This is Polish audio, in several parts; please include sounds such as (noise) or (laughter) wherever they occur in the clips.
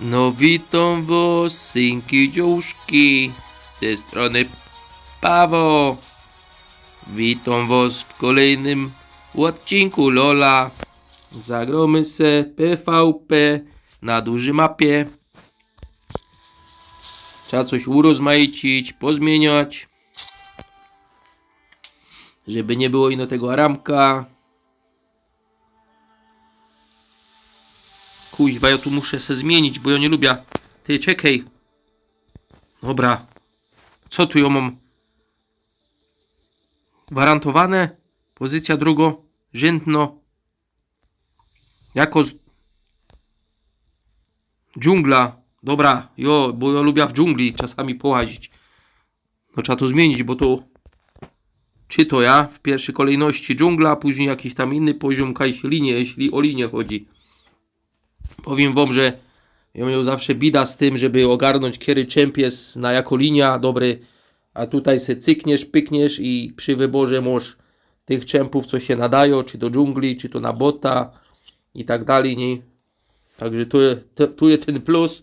No witam was, synki dziuszki, z tej strony Paweł. Witam was w kolejnym odcinku Lola. Zagromy se PvP na dużej mapie. Trzeba coś urozmaicić, pozmieniać. Żeby nie było ino tego ramka. Kuźwa, ja tu muszę se zmienić, bo ja nie lubię. Ty, czekaj. Dobra. Co tu ją mam? Gwarantowane? Pozycja drugorzędno. Jako z... Dżungla. Dobra, jo, bo ja lubię w dżungli czasami połazić. No trzeba to zmienić, bo to... Czy to ja? W pierwszej kolejności dżungla, później jakiś tam inny poziom, jakaś linie, jeśli o linię chodzi. Powiem wam, że ja miał zawsze bida z tym, żeby ogarnąć czemp jest na jako linia dobry, a tutaj se cykniesz, pykniesz i przy wyborze masz tych czempów, co się nadają, czy do dżungli, czy to na bota i tak dalej, nie? Także tu, tu, tu jest ten plus.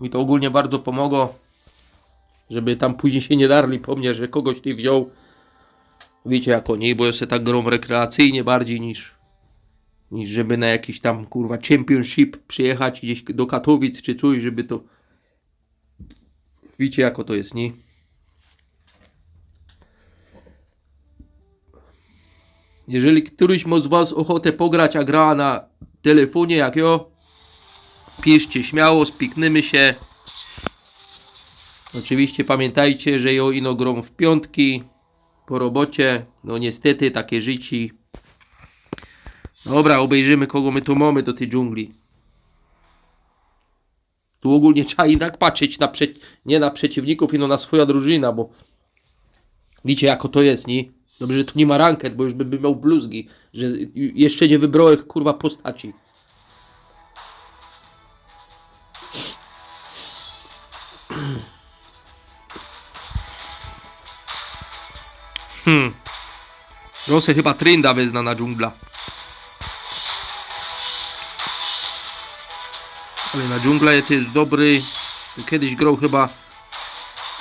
Mi to ogólnie bardzo pomogło, żeby tam później się nie darli po mnie, że kogoś ty wziął, Wiecie jak oni, bo ja sobie tak grą rekreacyjnie bardziej niż niż żeby na jakiś tam kurwa championship przyjechać gdzieś do Katowic czy coś, żeby to wiecie jako to jest, nie? Jeżeli któryś ma z was ochotę pograć, a gra na telefonie jak ja, piszcie śmiało, spiknymy się. Oczywiście pamiętajcie, że ja ino grą w piątki, po robocie. No niestety takie życi. Dobra, obejrzymy kogo my tu mamy do tej dżungli. Tu ogólnie (laughs) trzeba jednak patrzeć na nie na przeciwników, ino na swoja drużyna, bo wiecie jako to jest, nie? Dobrze, że tu nie ma ranket, bo już bym miał bluzgi, że jeszcze nie wybrałem kurwa postaci. Rosę chyba Trynda wezna na dżungla. Ale na dżungla jest dobry. Kiedyś grał chyba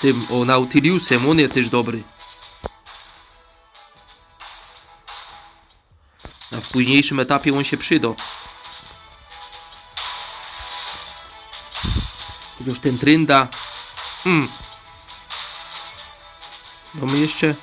tym o Nautiliusem, on jest też dobry. A w późniejszym etapie on się przydał. Chociaż ten Trynda. Hmm. My jeszcze.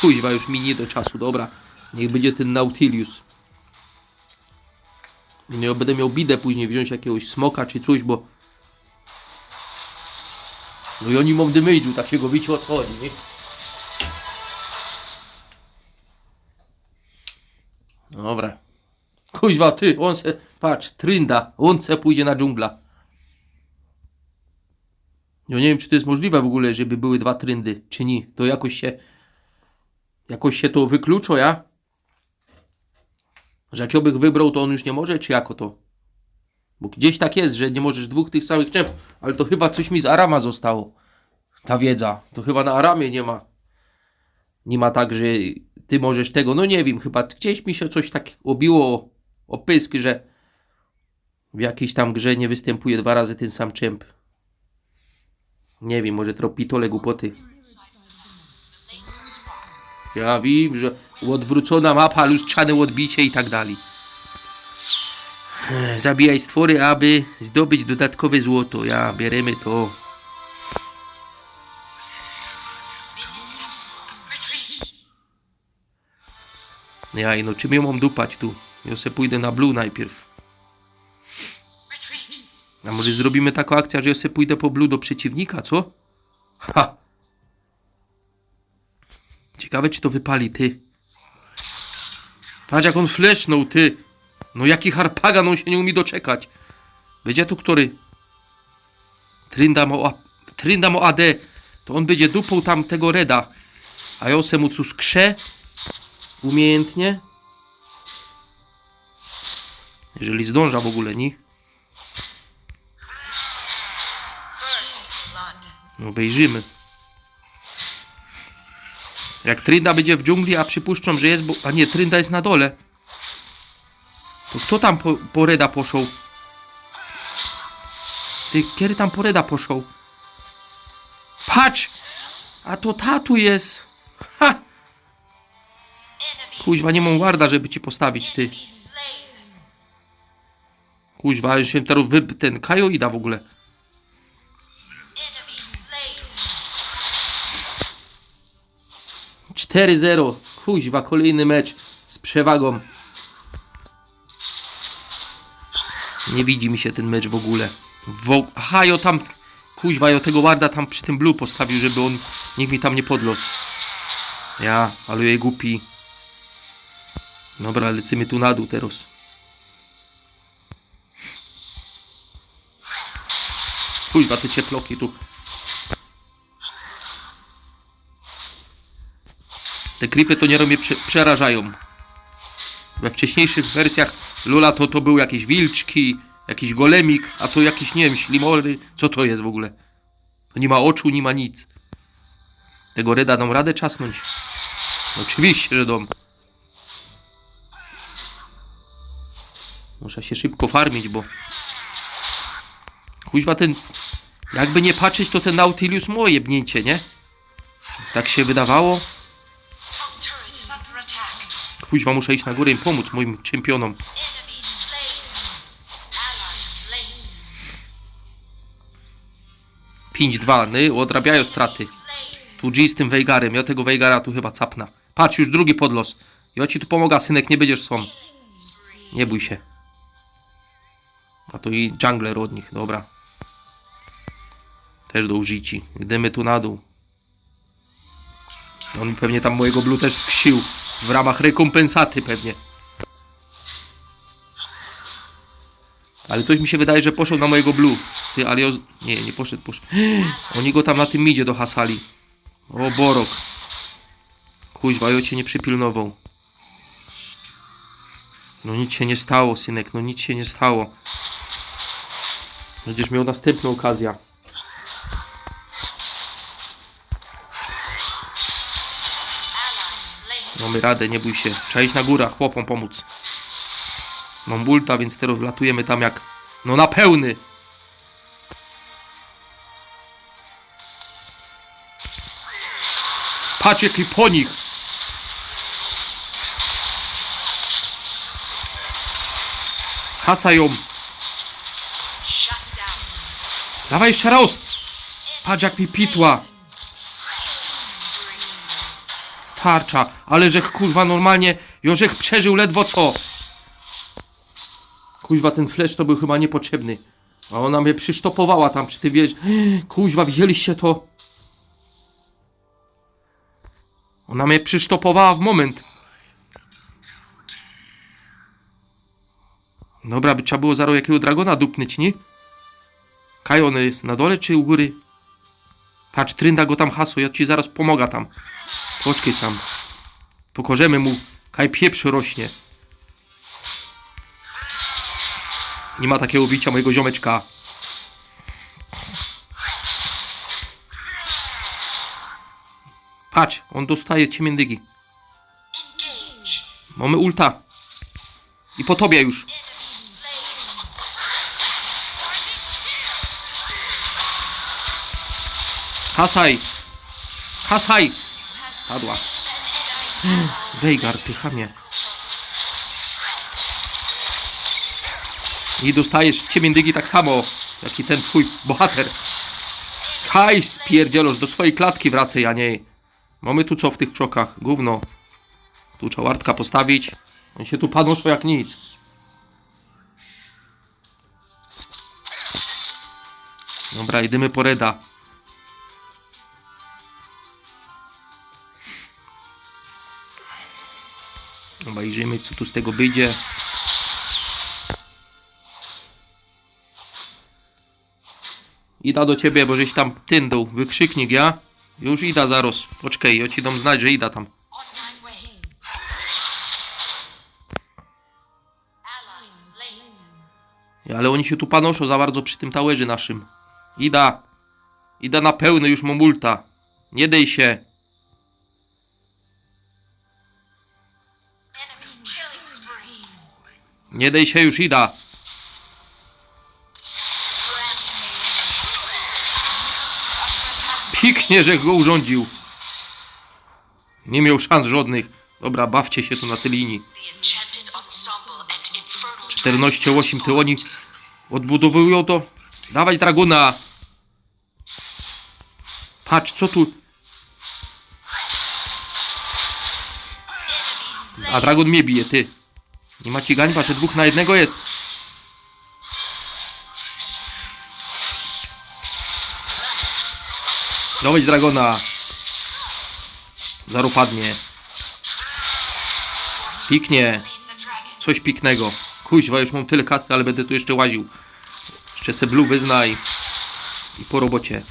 Kuźwa, już mi nie do czasu, dobra. Niech będzie ten Nautilius. Nie będę miał bidę później wziąć jakiegoś smoka czy coś, bo... No i oni mam damage'u takiego, wiecie o co chodzi, nie? Dobra. Kuźwa, ty, on se, patrz, Trynda, on se pójdzie na dżungla. Ja nie wiem, czy to jest możliwe w ogóle, żeby były dwa tryndy, czy nie. To jakoś się... Jakoś się to wykluczo, ja? Że jak ja bych wybrał, to on już nie może, czy jako to? Bo gdzieś tak jest, że nie możesz dwóch tych samych czemp, ale to chyba coś mi z Arama zostało. Ta wiedza. To chyba na Aramie nie ma. Nie ma tak, że ty możesz tego, no nie wiem, chyba gdzieś mi się coś tak obiło o pysk, że w jakiejś tam grze nie występuje dwa razy ten sam czemp. Nie wiem, może tropitole głupoty. Ja wiem, że odwrócona mapa, lustrzane odbicie i tak dalej. Zabijaj stwory, aby zdobyć dodatkowe złoto. Ja bierzemy to. Ja, no czym ją mam dupać tu? Ja se pójdę na blue najpierw. A może zrobimy taką akcję, że ja se pójdę po blue do przeciwnika, co? Ha! Ciekawe, czy to wypali, ty. Patrz, jak on flesznął, ty. No jaki harpagan, on się nie umie doczekać. Będzie tu który? Tryndam o, A- Tryndam o AD. To on będzie dupą tam tego Reda. A ja se mu tu skrze. Umiejętnie. Jeżeli zdąża w ogóle, nie? No, Obejrzymy. Jak Trynda będzie w dżungli, a przypuszczam, że jest, bo... A nie, Trynda jest na dole. To kto tam po, po Reda poszł? Ty, kiedy tam po Reda poszł? Patrz! A to tatu jest! Ha! Kuźwa, nie mam warda, żeby ci postawić, ty. Kuźwa, już się teraz wy... ten Kajoida w ogóle. 4-0. Kuźwa, kolejny mecz z przewagą. Nie widzi mi się ten mecz w ogóle. Wo... Aha, jo tam... Kuźwa, jo tego Warda tam przy tym blue postawił, żeby on... Nikt mi tam nie podlosł. Ja, ale jej głupi. Dobra, lecimy tu na dół teraz. Kuźwa, te cieploki tu. Te klipy to nieraz mnie prze przerażają. We wcześniejszych wersjach Lula to, to był jakieś wilczki, jakiś golemik, a to jakiś, nie wiem, ślimory. Co to jest w ogóle? To nie ma oczu, nie ma nic. Tego Reda dam radę czasnąć? Oczywiście, że dom. Muszę się szybko farmić, bo... Kuźwa ten... Jakby nie patrzeć, to ten Nautilus moje bnięcie, nie? Tak się wydawało. Kuźwa, muszę iść na górę i pomóc moim czempionom. Slain. 5-2, ny, odrabiają straty. Tu G z tym Veigarem, ja tego Veigara tu chyba capna. Patrz, już drugi podlos. Ja ci tu pomogę, synek, nie będziesz sam. Nie bój się. A to i jungler od nich, dobra. Też do użyci. Idziemy tu na dół. On pewnie tam mojego blue też skrzył. W ramach rekompensaty pewnie. Ale coś mi się wydaje, że poszedł na mojego blue. Ty, ale Nie, nie poszedł, poszedł. (gasps) Oni go tam na tym midzie dohasali. O, Borok. Kuźwa, ja cię nie przypilnował. No nic się nie stało, synek, no nic się nie stało. Będziesz miał następną okazję. Mamy radę, nie bój się. Trzeba iść na górę, chłopom pomóc. Mam bulta, więc teraz wlatujemy tam jak... No na pełny! Patrz jaki po nich! Hasa ją! Dawaj jeszcze raz! Patrz jak mi pitła! Tarcza, ale żech kurwa normalnie, Jorzech przeżył ledwo co. Kuźwa, ten flash to był chyba niepotrzebny. A ona mnie przysztopowała tam przy tym wież. (gasps) Kuźwa, widzieliście to? Ona mnie przysztopowała w moment. Dobra, by trzeba było zaraz jakiego dragona dupnąć, nie? Kaj on jest na dole czy u góry? Patrz, Trynda go tam hasło, ja ci zaraz pomogę tam. Poczekaj sam. Pokorzemy mu. Kaj pieprz rośnie. Nie ma takiego bicia mojego ziomeczka. Patrz, on dostaje ciemiędygi. Mamy ulta. I po tobie już. Hasaj! Hasaj! Padła. Wejgar, ty chamie. I dostajesz ciemiędygi tak samo, jak i ten twój bohater. Haj, spierdzieloż, do swojej klatki wracaj, a nie. Mamy tu co w tych krzokach? Gówno. Tu trzeba wartka postawić. On się tu panoszą jak nic. Dobra, idziemy po Obejrzymy, co tu z tego wyjdzie. Ida do ciebie, bo żeś tam tyndał. Wykrzyknik, ja? Już ida zaraz. Poczekaj, ja ci dam znać, że ida tam. Ale oni się tu panoszą za bardzo przy tym talerze naszym. Ida. Ida na pełny już mam ulta. Nie dej się. Nie dej się już, Ida. Piknie, że go urządził. Nie miał szans żadnych. Dobra, bawcie się tu na tej linii. The enchanted ensemble and infernal 14-8 ty oni odbudowują to. Dawać Dragona. Patrz, co tu... A Dragon mnie bije, ty. Nie ma ci gańba, że dwóch na jednego jest. Dawać Dragona. Zaro padnie. Piknie. Coś piknego. Kuźwa, już mam tyle kasy, ale będę tu jeszcze łaził. Jeszcze se blue wyznaj. I po robocie.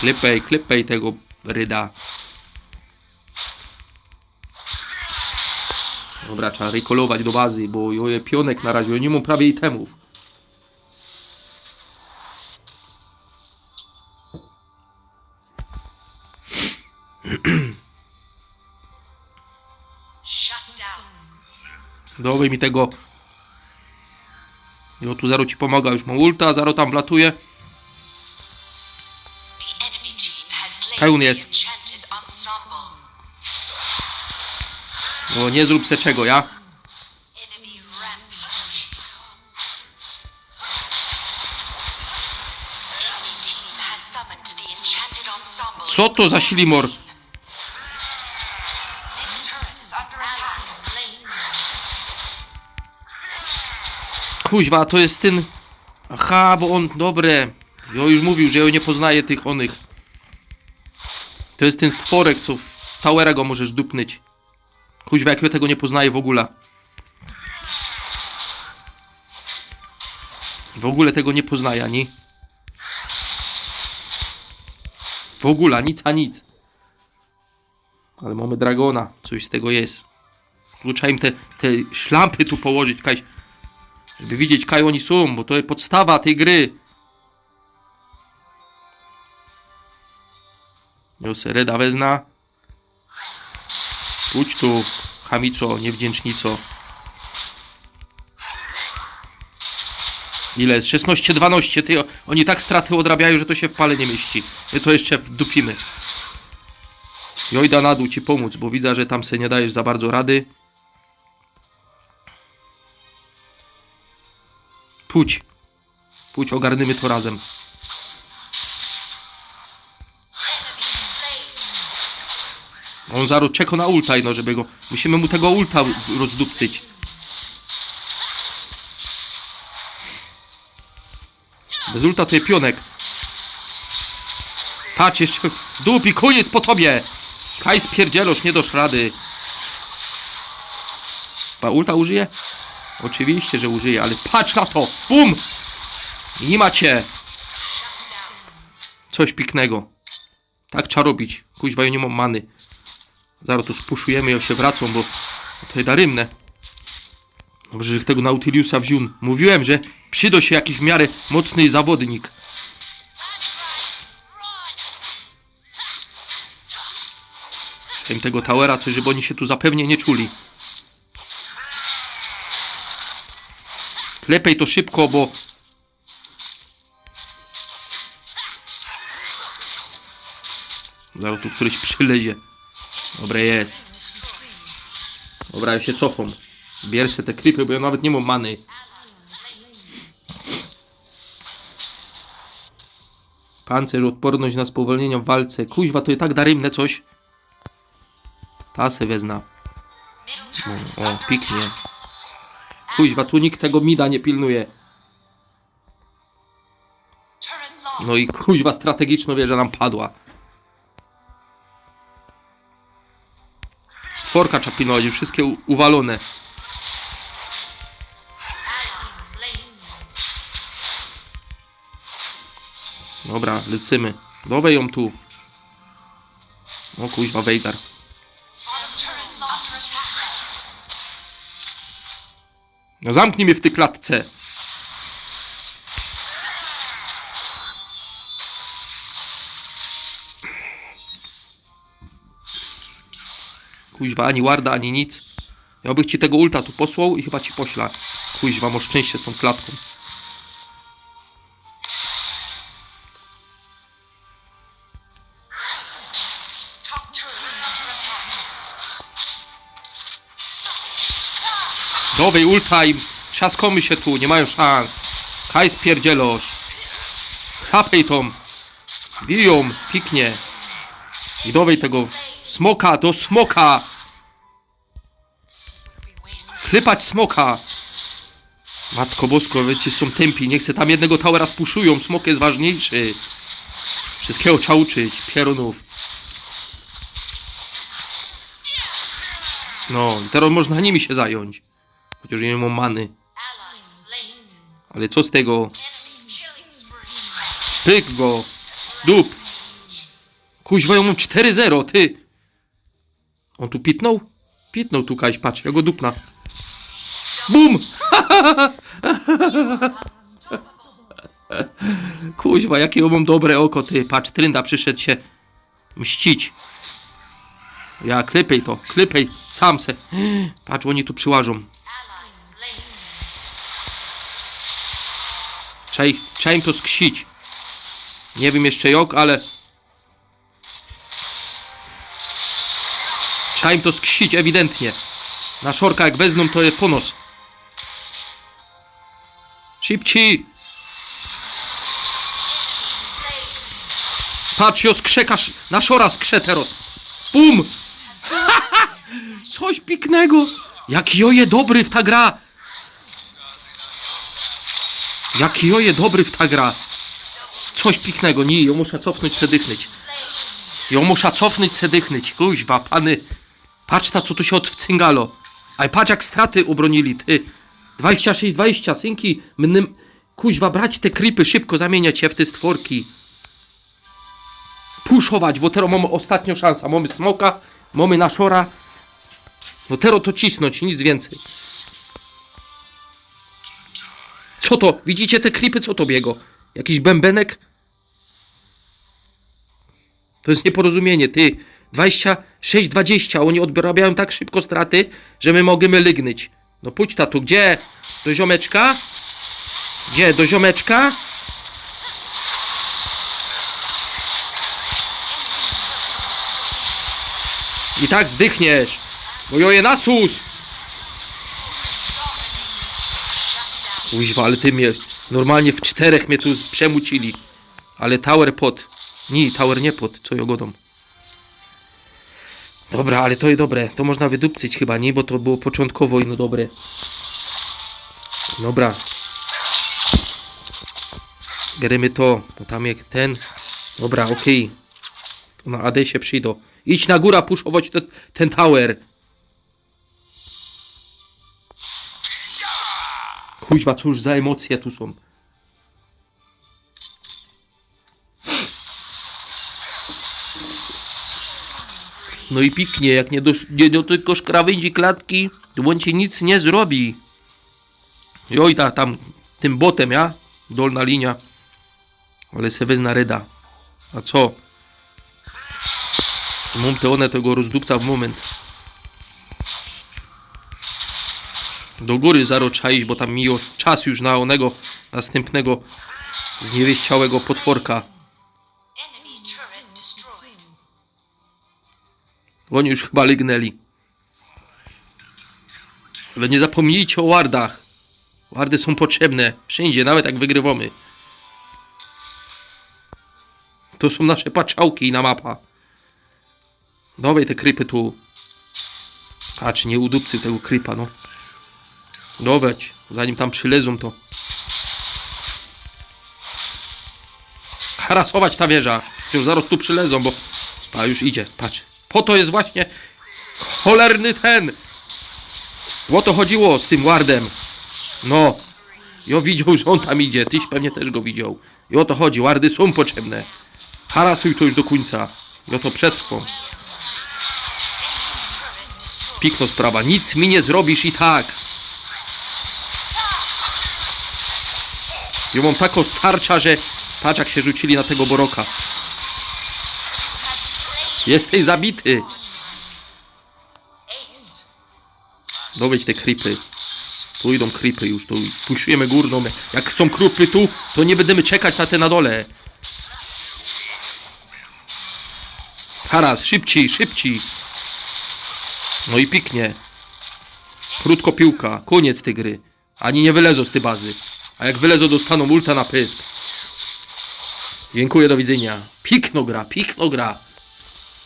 Klepej, klepej tego ryda. Dobra, trzeba rekolować do bazy, bo joje pionek na razie, nie mam prawie itemów. Shut down. Dawaj mi tego. Jo, tu Zaro ci pomaga, już mam ulta, Zaro tam wlatuje. The jest. Nie zrób se czego, ja? Co to za Silimor? Kuźwa, to jest ten... Aha, bo on... Dobre. Jo już mówił, że ja nie poznaje tych onych. To jest ten stworek, co w Towera go możesz dupnąć. Kuźwa, jak ja tego nie poznaję w ogóle. W ogóle tego nie poznaję, ani. W ogóle, nic a nic. Ale mamy Dragona, coś z tego jest. Trzeba im te, te szlampy tu położyć, Kaś. Żeby widzieć, kaj oni są, bo to jest podstawa tej gry. Jose Reda wezna. Pójdź tu, chamico, niewdzięcznico. Ile jest? 16-12. Ty, oni tak straty odrabiają, że to się w pale nie mieści. My to jeszcze wdupimy. Jojda na dół ci pomóc, bo widzę, że tam se nie dajesz za bardzo rady. Pójdź. Pójdź, ogarnymy to razem. On zaraz czeka na ulta, no żeby go... Musimy mu tego ulta rozdupcyć. Bez ulta to jest pionek. Patrz jeszcze... Dupi, koniec po tobie! Kaj spierdzielosz, nie dosz rady. Pa ulta użyje? Oczywiście, że użyje, ale patrz na to! Bum! I nie macie! Coś piknego. Tak trzeba robić. Kuźwa, ja nie mam many. Zaraz tu spuszujemy i się wracą, bo jest darymne. Dobrze, że tego Nautiliusa wziął. Mówiłem, że przyda się jakiś w miarę mocny zawodnik. Tym tego towera, coś, żeby oni się tu zapewnie nie czuli. Klepej to szybko, bo... Zaraz tu któryś przylezie. Dobra, jest. Dobra, ja się cofam. Bierę te klipy, bo ja nawet nie mam many. Pancerz, odporność na spowolnienia w walce. Kuźwa, to i tak darymne coś. Ta se wezna. O, under piknie. Kuźwa, tu nikt tego mida nie pilnuje. No i kuźwa, strategiczna wieża nam padła. Stworka trzeba pilnować, już wszystkie uwalone. Dobra, lecimy. Dawaj ją tu. O kuźwa, Veigar. No zamknij mnie w tej klatce. Kuźwa, ani warda, ani nic. Ja bych ci tego ulta tu posłał i chyba ci pośla. Kuźwa, masz szczęście z tą klatką. Dowej ulta i trzaskomy się tu, nie mają szans. Kaj spierdzielosz. Chapej tą. Biją, piknie. I dowej tego smoka, do smoka. Klypać smoka. Matko bosko, wiecie, są tępi. Nie chcę tam jednego towera spuszują. Smok jest ważniejszy. Wszystkiego trzeba uczyć. Pierunów. No, teraz można nimi się zająć. Chociaż nie mam many. Ale co z tego? Pyk go. Dup. Kuźwa, ja mam 4-0, ty. On tu pitnął? Pitnął tu Kaś, patrz, ja go dupna. Bum! (laughs) Kuźwa, jakie ja mam dobre oko, ty. Patrz, Trynda przyszedł się mścić. Ja, klepej to, klepej, sam se. Patrz, oni tu przyłażą. Trzeba, trzeba im to sksić. Nie wiem jeszcze jak, ale... Trzeba to sksić ewidentnie. Na szorka jak wezmą to jest ponos. Szybci! Patrz, jo skrzekasz, na szora skrze teraz. Bum! (laughs) Coś piknego. Jak joje dobry w ta gra. Jaki joje dobry w ta gra. Coś piknego, nie, ją muszę cofnąć se dychnąć. Ją muszę cofnąć se dychnąć. Kuźwa, pany. Patrz ta, co tu się odwcyngalo. Aj, patrz jak straty obronili, ty. 26-20, synki. Mnym... Kuźwa, brać te kripy, szybko zamieniać je w te stworki. Puszować, bo teraz mamy ostatnią szansę. Mamy smoka, mamy naszora. No teraz to cisnąć, nic więcej. Co to? Widzicie te klipy? Co to biego? Jakiś bębenek? To jest nieporozumienie, ty. 26-20, oni odbierają tak szybko straty, że my możemy lygnyć. No pójdź tatu, gdzie? Do ziomeczka? Gdzie? Do ziomeczka? I tak zdychniesz. Bo joje na sus. Kuźwa, ale ty mnie normalnie w czterech mnie tu przemucili. Ale tower pod. Nie, tower nie pod, co ja. Dobra, ale to jest dobre. To można wydupcyć chyba, nie? Bo to było początkowo i no dobre. Dobra. Bierzemy to, bo tam jak ten. Dobra, okej. To na AD się przyjdą. Idź na górę, puszować ten, ten tower. Kuźwa, cóż za emocje tu są. No i piknie, jak nie, dos- nie dotykasz krawędzi klatki, to on ci nic nie zrobi. Joj, ta, tam, tym botem, ja? Dolna linia. Ale se wezna reda. A co? Mam te one tego rozdupca w moment. Do góry zaro bo tam miło czas już na onego następnego zniewieściałego potworka. Oni już chyba lygnęli. Ale nie zapomnijcie o wardach. Wardy są potrzebne. Wszędzie, nawet jak wygrywamy. To są nasze patrzałki na mapa. Dawaj te krypy tu. Patrz, nie udupcy tego krypa, no. Dować, zanim tam przylezą to. Harasować ta wieża. Już zaraz tu przylezą, bo... A już idzie, patrz. Po to jest właśnie cholerny ten. O to chodziło z tym wardem. No. Jo widział, że on tam idzie. Tyś pewnie też go widział. I o to chodzi. Wardy są potrzebne. Harasuj to już do końca. I o to przetrwą. Pikno sprawa. Nic mi nie zrobisz i tak. Ja mam taką tarcza, że patrz jak się rzucili na tego Boroka. Jesteś zabity. Dowiedź te creepy. Tu idą creepy już, tu puszujemy górną. Jak są krupy tu, to nie będziemy czekać na te na dole. Haras, szybciej, szybciej. No i piknie. Krótko piłka, koniec tej gry. Ani nie wylezą z tej bazy. A jak wylezą, dostaną ulta na pysk. Dziękuję, do widzenia. Pikno gra, pikno gra.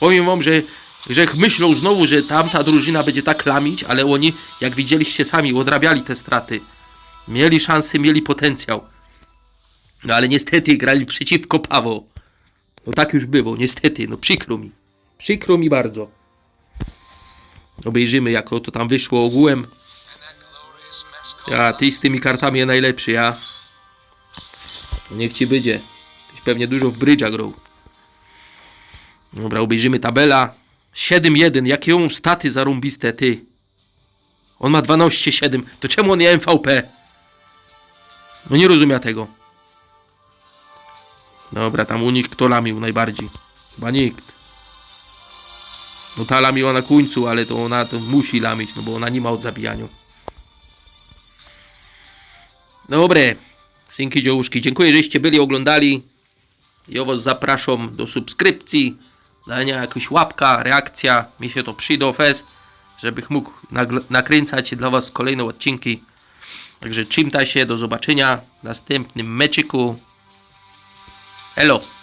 Powiem wam, że, że myślą znowu, że tamta drużyna będzie tak lamić, ale oni, jak widzieliście sami, odrabiali te straty. Mieli szansę, mieli potencjał. No ale niestety grali przeciwko Pawo. No tak już było, niestety, no przykro mi. Przykro mi bardzo. Obejrzymy, jak to tam wyszło ogółem. Ja, ty z tymi kartami najlepszy, ja. No niech ci będzie. Pewnie dużo w brydża grał. Dobra, obejrzymy tabela. 7-1, jakie on staty zarąbiste, ty. On ma 12-7, to czemu on nie MVP? No nie rozumiem tego. Dobra, tam u nich kto lamił najbardziej? Chyba nikt. No ta lamiła na końcu, ale to ona to musi lamić, no bo ona nie ma od zabijania. Dobre, synki dziołuszki, dziękuję, żeście byli, oglądali. Ja was zapraszam do subskrypcji, dania jakaś łapka, reakcja, mi się to przyda fest, żebych mógł nakręcać dla was kolejne odcinki. Także czymta się, do zobaczenia w następnym meczyku. Elo!